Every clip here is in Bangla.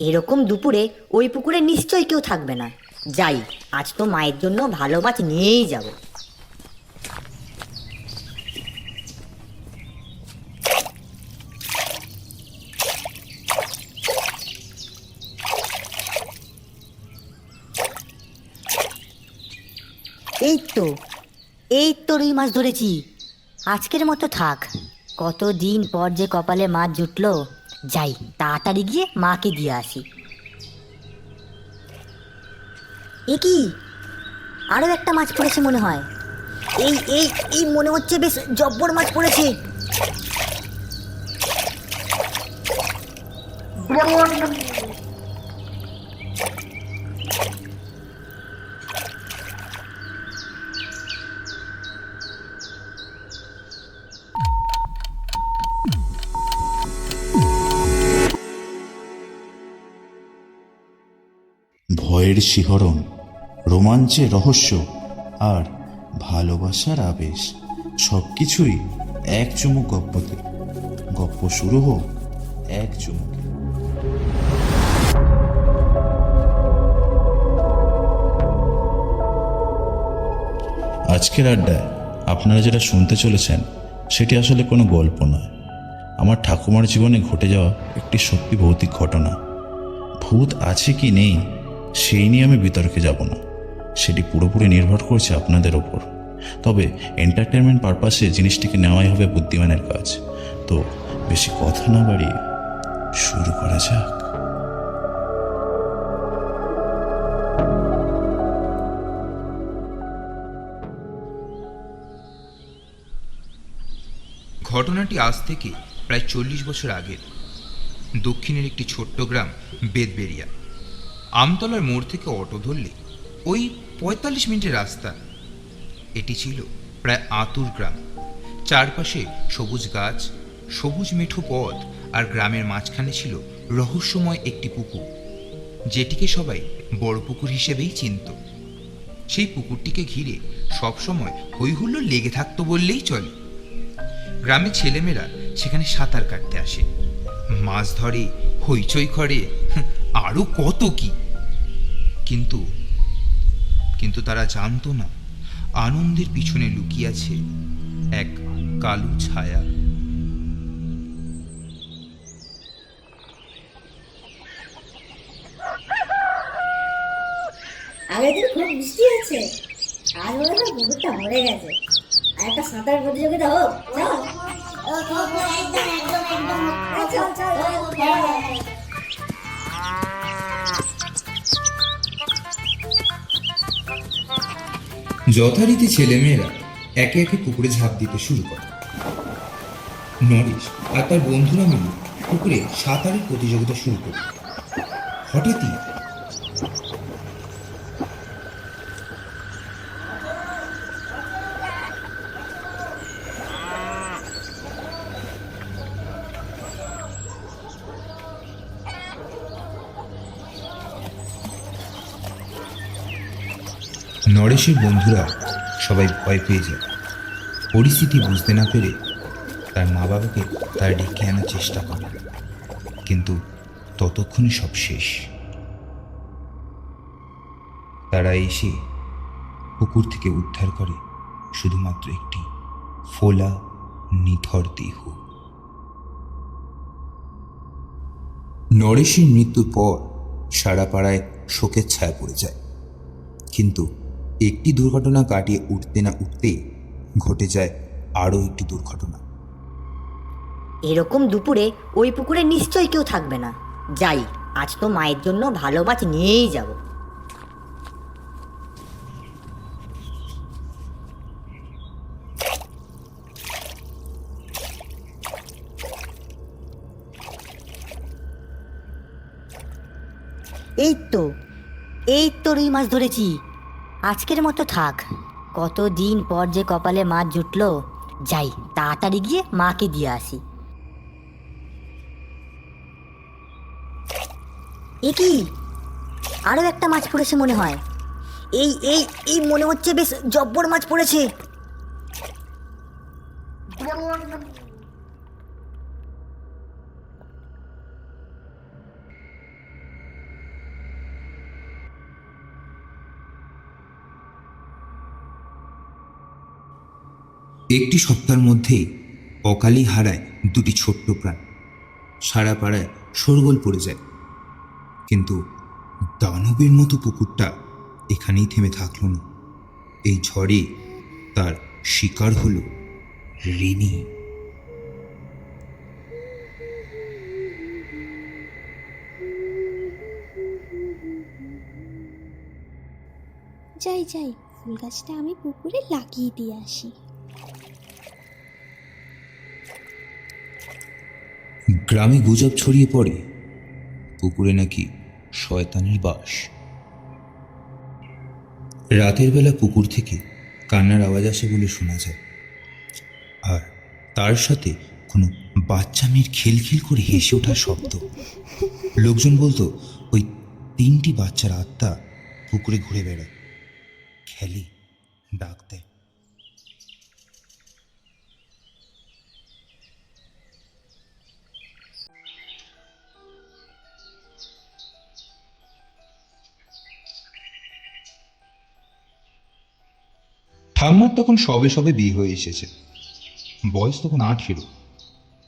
এরকম দুপুরে ওই পুকুরে নিশ্চয়ই কেউ থাকবে না। যাই, আজ তো মায়ের জন্য ভালো মাছ নিয়েই যাব। এই তো এই তো রুই মাছ ধরেছি। আজকের মতো থাক। কতদিন পর যে কপালে মাছ জুটলো। যাই, তাড়াতাড়ি গিয়ে মাকে দিয়ে আসি। এ কি? আরও একটা মাছ পড়েছে মনে হয়। এই এই এই মনে হচ্ছে বেশ জব্বর মাছ পড়েছে। ভয়ের শিহরণ রোমাঞ্চের রহস্য আর ভালোবাসার আবেশ সব কিছুই এক চুমুক গপ্পতে। গপ্প শুরু হোক এক চুমুকে। আজকের আড্ডায় আপনারা যেটা শুনতে চলেছেন, সেটি আসলে কোনো গল্প নয়। আমার ঠাকুমার জীবনে ঘটে যাওয়া একটি সত্যি ভৌতিক ঘটনা। ভূত আছে কি নেই সেই নিয়ে আমি বিতর্কে যাব না। সেটি পুরোপুরি নির্ভর করছে আপনাদের ওপর। তবে এন্টারটেনমেন্ট পারপাসে জিনিসটিকে নেওয়াই হবে বুদ্ধিমানের কাজ। তো বেশি কথা না বাড়িয়ে শুরু করা যাক। ঘটনাটি আজ থেকে প্রায় চল্লিশ বছর আগের। দক্ষিণের একটি ছোট্ট গ্রাম বেদবেরিয়া আমতলার মোড় থেকে অটো ধরলে ওই পঁয়তাল্লিশ মিনিটের রাস্তা। এটি ছিল প্রায় আতুর গ্রাম। চারপাশে সবুজ গাছ, সবুজ মেঠো পথ আর গ্রামের মাঝখানে ছিল রহস্যময় একটি পুকুর, যেটিকে সবাই বড় পুকুর হিসেবেই চিনত। সেই পুকুরটিকে ঘিরে সবসময় হৈহুল্লোড় লেগে থাকতো বললেই চলে। গ্রামের ছেলেমেয়েরা সেখানে সাঁতার কাটতে আসে। মাছ ধরে, হইচই করে আরও কত কি! কিন্তু কিন্তু তারা জানতো না আনন্দের পিছনে লুকিয়ে আছে এক কালো ছায়া। আগের খুব বৃষ্টি হয়েছে আজ মনে হয় পুকুরটা ভরে গেছে। আর একটা সাঁতার প্রতিযোগিতা হোক একদম একদম একদম। যথারীতি ছেলেমেয়েরা একে একে পুকুরে ঝাঁপ দিতে শুরু করে। নরেশ আর তার বন্ধুরা মিলে পুকুরে সাঁতারের প্রতিযোগিতা শুরু করে হঠাৎই নরেশের বন্ধুরা, সবাই ভয় পেয়ে যায়। পরিস্থিতি বুঝতে না পেরে তার মা বাবাকে তার ডেকে আনার চেষ্টা করে। কিন্তু ততক্ষণে সব শেষ। তারা এসে পুকুর থেকে উদ্ধার করে শুধুমাত্র একটি ফোলা, নিথর দেহ। নরেশের মৃত্যুর পর সারা পাড়ায় শোকের ছায়া পড়ে যায়। কিন্তু একটি দুর্ঘটনা কাটিয়ে উঠতে না উঠতেই ঘটে যায় আরও একটি দুর্ঘটনা। এরকম দুপুরে ওই পুকুরে নিশ্চয়ই কেউ থাকবে না। যাই, আজ তো মায়ের জন্য ভালো মাছ নিয়েই যাব। এই তো এই তো রুই মাছ ধরেছি। আজকের মতো থাক। কত দিন পর যে কপালে মাছ জুটল, যাই, তাড়াতাড়ি গিয়ে মাকে দিয়ে আসি। এ কি? আরও একটা মাছ পড়েছে মনে হয়। এই এই এই মনে হচ্ছে বেশ জব্বর মাছ পড়েছে। একটি সপ্তাহের মধ্যেই অকালেই হারায় দুটি ছোট্ট প্রাণ। সারা পাড়ায় শোরগোল পড়ে যায়। কিন্তু দানবের মতো পুকুরটা এখানেই থেমে থাকল না। এই ঝড়ে তার শিকার হল রিনি। যাই যাই, ফুল গাছটা আমি পুকুরে লাগিয়ে দিয়ে আসি। গ্রামে গুজব ছড়িয়ে পড়ে। পুকুরে নাকি শয়তানের বাস। রাতের বেলা পুকুর থেকে কান্নার আওয়াজ আসে বলে শোনা যায়। আর তার সাথে কোনো বাচ্চা মেয়ের খিলখিল করে হেসে ওঠার শব্দ। লোকজন বলতো, ওই তিনটি বাচ্চার আত্মা পুকুরে ঘুরে বেড়ায়। খেলে ডাক দেয়। ঠাম্মার তখন সবে সবে বিয়ে হয়ে এসেছে। বয়স তখন আঠেরো।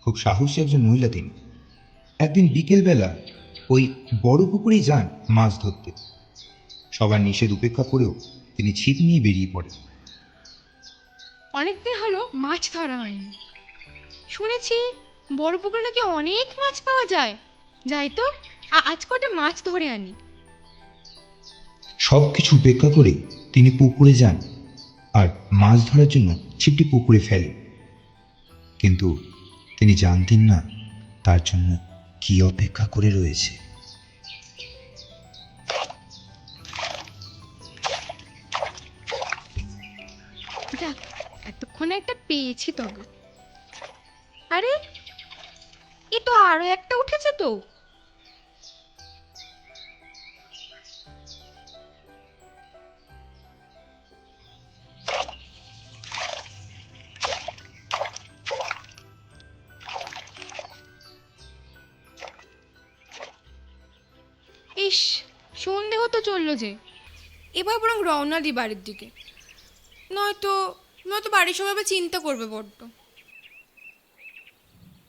খুব সাহসী একজন মহিলা তিনি। একদিন বিকেলবেলা ওই বড় পুকুরেই যান মাছ ধরতে। সবার নিষেধ উপেক্ষা করেও তিনি ছিপ নিয়ে বেরিয়ে পড়েন। অনেকদিন হলো মাছ ধরা হয়নি। শুনেছি বড় পুকুরে নাকি অনেক মাছ পাওয়া যায়। যাই তো আজ কটা মাছ ধরে আনি। সব কিছু উপেক্ষা করে তিনি পুকুরে যান। আর মাছ ধরার জন্য ছিপটি পুকুরে ফেলে। কিন্তু তিনি জানতেন না তার জন্য কি অপেক্ষা করে রয়েছে। যাক, এতক্ষণে একটা পেয়েছি তবে। আরে, এ তো আরও একটা উঠেছে তো। চলল যে এবার বরং রওনা দিই বাড়ির দিকে। নয়তো নয়তো বাড়ির সবাই আবার চিন্তা করবে বড্ড।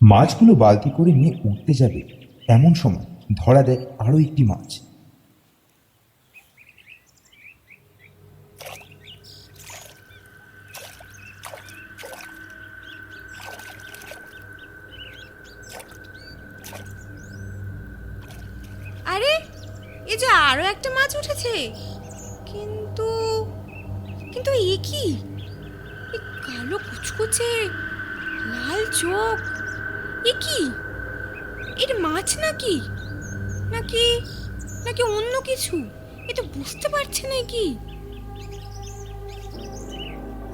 মাছগুলো বালতি করে নিয়ে উঠতে যাবে এমন সময় ধরা দেয় আরও একটি মাছ আরে এ যে আরও একটা মাছ উঠেছে। কিন্তু কিন্তু এ কি? কালো কুচকুচে, লাল চোখ। এ কি? এটা মাছ নাকি? নাকি নাকি অন্য কিছু? এ তো বুঝতে পারছে না কি।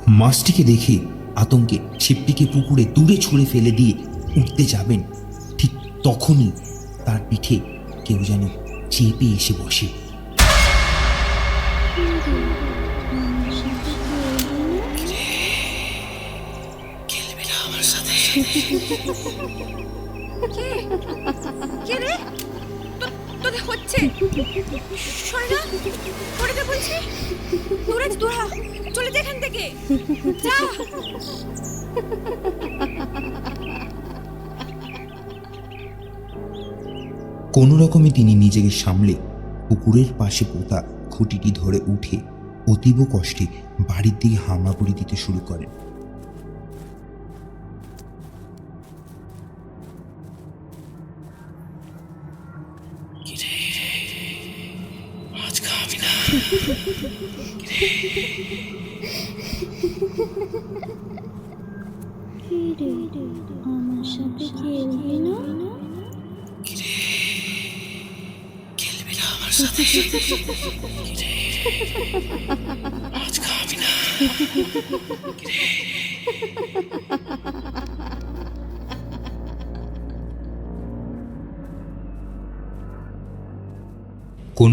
মাছটিকে দেখে আতঙ্কে ছিপটিকে পুকুরে দূরে ছুঁড়ে ফেলে দিয়ে উঠতে যাবেন। ঠিক তখনই তার পিঠে কেউ যেন চেপে এসে বসে তোদের হচ্ছে? সরে না বলছি? দৌড়া দৌড়া চলে যা এখান থেকে। যা। কোনো রকমে তিনি নিজেকে সামলে পুকুরের পাশে পোতা খুঁটিটি ধরে উঠে অতীব কষ্টে বাড়ির দিকে হামাগুড়ি দিতে শুরু করেন। আমার সাথে খেলবে না? কোনো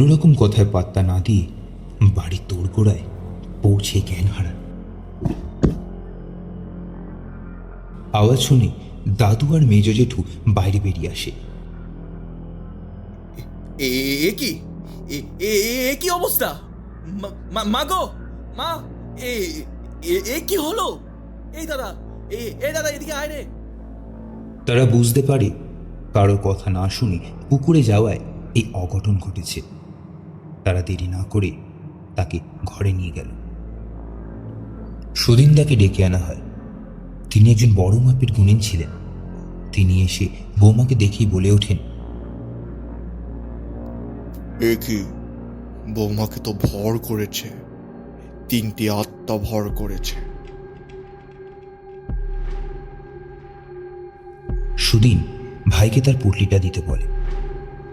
রকম কথায় পাত্তা না দিয়ে বাড়ির তোড়গোড়ায় পৌঁছে জ্ঞান হারান আওয়াজ শুনে দাদু আর মেজ জেঠু বাইরে বেরিয়ে আসে। এ কি? এ এ এ কি অবস্থা? মা- গো, মা, এ, এ- এ কি হলো? এই দাদা এই এই দাদা, এদিকে আয় রে। তারা বুঝতে পারে কারও কথা না শুনে পুকুরে যাওয়ায় এই অঘটন ঘটেছে। তারা দেরি না করে তাকে ঘরে নিয়ে গেল। সুদিনদাকে ডেকে আনা হয়। তিনি একজন বড় মাপের গুণিন ছিলেন। তিনি এসে বৌমাকে দেখেই বলে ওঠেন এ কি বৌমাকে তো ভর করেছে তিনটি আত্মা ভর করেছে। সুদিন ভাইকে তার পুটলিটা দিতে বলে।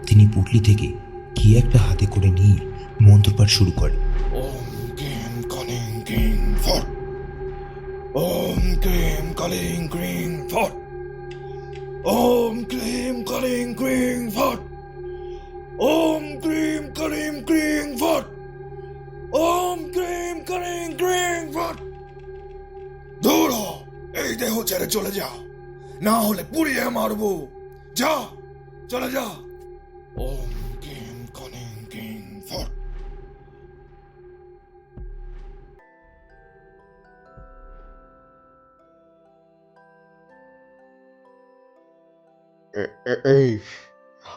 তিনি পুটলি থেকে কি একটা হাতে করে নিয়ে মন্ত্রপাঠ শুরু করে। ওম ক্রিম কলিং ক্রিং ফট ওম ক্রিম কলিং ক্রিং ফট ওম কলিং ফট ওম ক্রিম কলিং ক্রিং ফট ওম ক্রিম কলিং ক্রিং ফট দূর হ, এই দেহ ছেড়ে চলে যা না হলে পুড়িয়ে মারবো। যা চলে যা ওম ক্রিম কলিং ক্রিং ফট এ- এই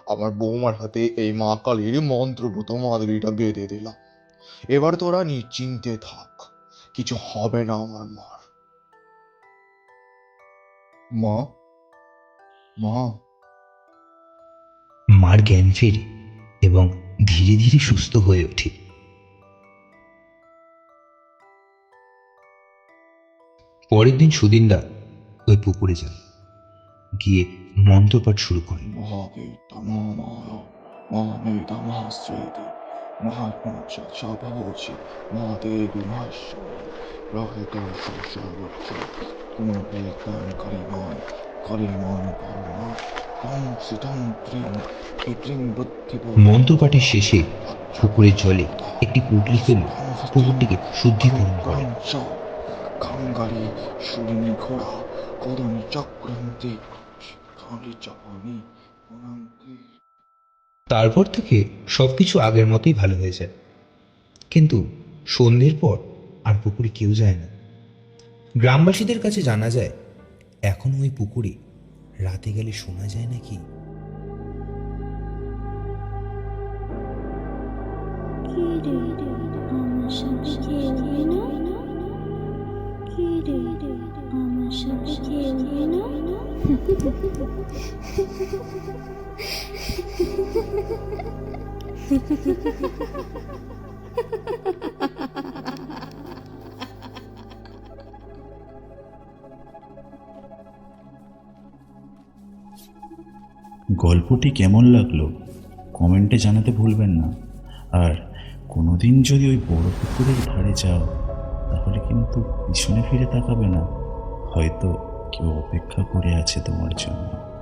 আমার বৌমার হাতে এই মা কালীর মন্ত্রভূত মাদুরিটা বেঁধে দিলাম। এবার তোরা নিশ্চিন্তে থাক, কিছু হবে না আমার মার। মা? মা? মার জ্ঞান ফেরে এবং ধীরে ধীরে সুস্থ হয়ে ওঠে। পরের দিন সুদিনদা ওই পুকুরে যান। গিয়ে মন্ত্রপাঠ শুরু করেন। মন্ত্রপাঠের শেষে পুকুরের জলে একটি পুটলি ফেলে পুকুরটিকে শুদ্ধিকরণ করেন তারপর থেকে সবকিছু আগের মতোই ভালো হয়ে যায় কিন্তু সন্ধ্যের পর আর পুকুরে কেউ যায় না। গ্রামবাসীদের কাছে জানা যায় এখনও ওই পুকুরে রাতে গেলে শোনা যায় নাকি? কি রে আমার না? কি রে গল্পটি কেমন লাগল কমেন্টে জানাতে ভুলবেন না। আর কোনোদিন যদি ওই বড় পুকুরের ধারে যাও, তাহলে কিন্তু পিছনে ফিরে তাকাবে না। হয়তো কেউ অপেক্ষা করে আছে তোমার জন্য।